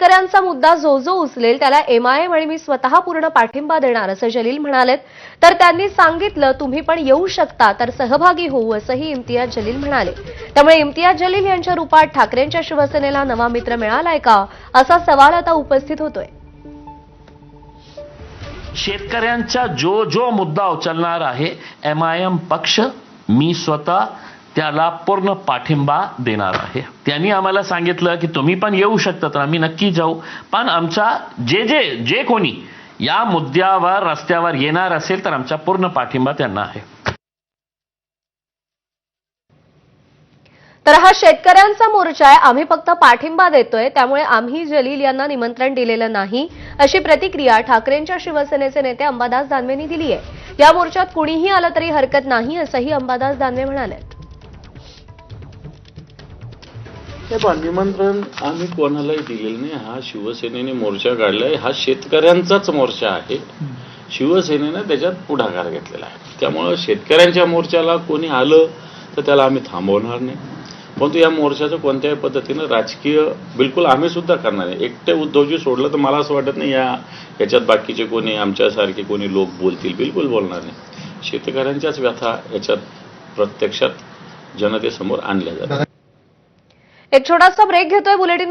शेतकऱ्यांचा मुद्दा जो जो उचलेल त्याला एमआयएम आणि मी स्वतः पूर्ण पाठिंबा देणार असं जलील म्हणालेत. तर त्यांनी सांगितलं तुम्ही पण येऊ शकता तर सहभागी होऊ असंही इम्तियाज जलील म्हणाले. त्यामुळे इम्तियाज जलील यांच्या रूपात ठाकरेंच्या शिवसेनेला नवा मित्र मिळालाय का असा सवाल आता उपस्थित होतोय. शेतकऱ्यांचा जो जो मुद्दा उचलणार आहे एम आय एम पक्ष मी स्वतः त्याला पूर्ण पाठिंबा देणार आहे. त्यांनी आम्हाला सांगितलं की तुम्ही पण येऊ शकता तर आम्ही नक्की जाऊ. पण आमचा जे जे जे कोणी या मुद्द्यावर रस्त्यावर येणार असेल तर आमचा पूर्ण पाठिंबा त्यांना आहे. तर हा शेतकऱ्यांचा मोर्चा आहे. आम्ही फक्त पाठिंबा देतोय. त्यामुळे आम्ही जलील यांना निमंत्रण दिलेलं नाही. अशी प्रतिक्रिया ठाकरेंच्या शिवसेनेचे नेते अंबादास दानवेंनी दिली आहे या मोर्चात कुणीही आलं तरी हरकत नाही असंही अंबादास दानवे म्हणाले हे पाणीमंत्रण निमंत्रण आम्ही कोणालाही दिलेलं नाही. हा शिवसेनेने मोर्चा काढलाय. हा शेतकऱ्यांचाच मोर्चा आहे. शिवसेनेनं त्याच्यात पुढाकार घेतलेला आहे. त्यामुळं शेतकऱ्यांच्या मोर्चाला कोणी आलं तर त्याला आम्ही थांबवणार नाही. परंतु या मोर्चाचं कोणत्याही पद्धतीनं राजकीय बिलकुल आम्ही सुद्धा करणार नाही. एकटे उद्धवजी सोडलं तर मला असं वाटत नाही या याच्यात बाकीचे कोणी आमच्यासारखे कोणी लोक बोलतील. बिलकुल बोलणार नाही. शेतकऱ्यांच्याच व्यथा याच्यात प्रत्यक्षात जनतेसमोर आणल्या जातात. एक छोटासा ब्रेक घेतोय. बुलेटिन